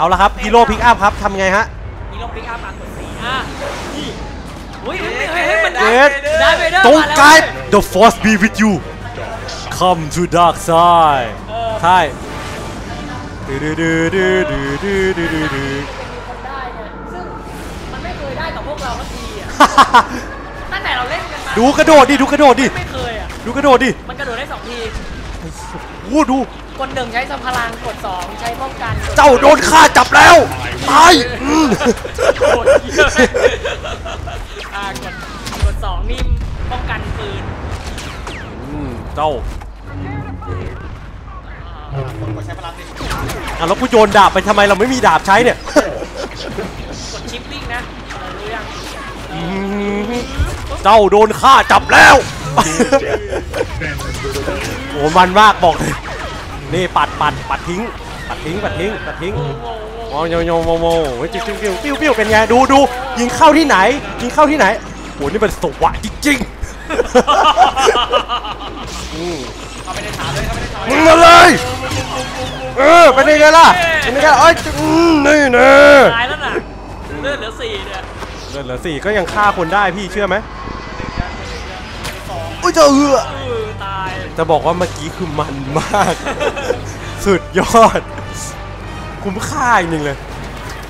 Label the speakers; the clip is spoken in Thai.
Speaker 1: เอาละครับฮีโร่พิกอัพครับทำไงฮะ
Speaker 2: ฮีโร่ปิกอัพมากดสีอะนี่อุ้ยเฮ้ยเฮ้ยเฮ้ยมัน
Speaker 1: เย็ด
Speaker 2: ได้ไปเดอร์
Speaker 1: ตรง
Speaker 2: มาแล้ว
Speaker 1: กาย The Force be with you Come to dark side
Speaker 2: เออ
Speaker 1: ใช่ดื้อดื้อดื้อดื้อดื้อดื้อดื้อดื้อดื้อ
Speaker 2: มีคนได้เนี่ยซึ่งมันไม่เคยได้กับพวกเราสักทีอะตั้งแต่เราเล่นกันมา
Speaker 1: ดูกระโดดดิดูกระโดดดิ
Speaker 2: ไม่เคยอะ
Speaker 1: ดูกระโดดดิ
Speaker 2: มันกระโดดได้สองที
Speaker 1: โอ้ดู
Speaker 2: กดหนึ่งใช้สัมพลังกดสองใช้ป้องกันก
Speaker 1: เจ้าโดนฆ่าจับแล้วตายอืม
Speaker 2: โดดเยอะอ่ากดกดสองนี่ป้องกันปืน
Speaker 1: อืมเจ้า
Speaker 3: กดใช้พลังดิ
Speaker 1: อะแล้วกูโยนดาบไปทำไมเราไม่มีดาบใช้เนี่ย
Speaker 2: กดชิปปิ้งนะเออรู้ยัง
Speaker 1: อืมเจ้าโดนฆ่าจับแล้ว โอ้มันมากบอกเลย นี่ปัดปัดปัดทิ้ง ปัดทิ้งปัดทิ้งปัดทิ้งโอ้ยโยโยโมโมเฮ้ยจิ้วจิ้วจิ้วปิ้วปิ้วเป็นไงดูดูยิงเข้าที่ไหนยิงเข้าที่ไหนโอ้นี่มันสวะจริงๆอืม
Speaker 3: เขาไม่ได้ถามเลยเขาไม่ได้ถาม
Speaker 1: มึงมาเลยเออเป็นยังไงล่ะเป็นยังไงล่ะเอ้ยอืมนี่เน่
Speaker 2: ตายแล้วน่ะเลือดเหลือสี่เนี่ย
Speaker 1: เลือดเหลือสี่ก็ยังฆ่าคนได้พี่เชื่อไหมอุ้ยเจะเอือ
Speaker 2: เออตาย
Speaker 1: จะบอกว่าเมื่อกี้คือมันมาก สุดยอด คุ้มค่าจริงเลย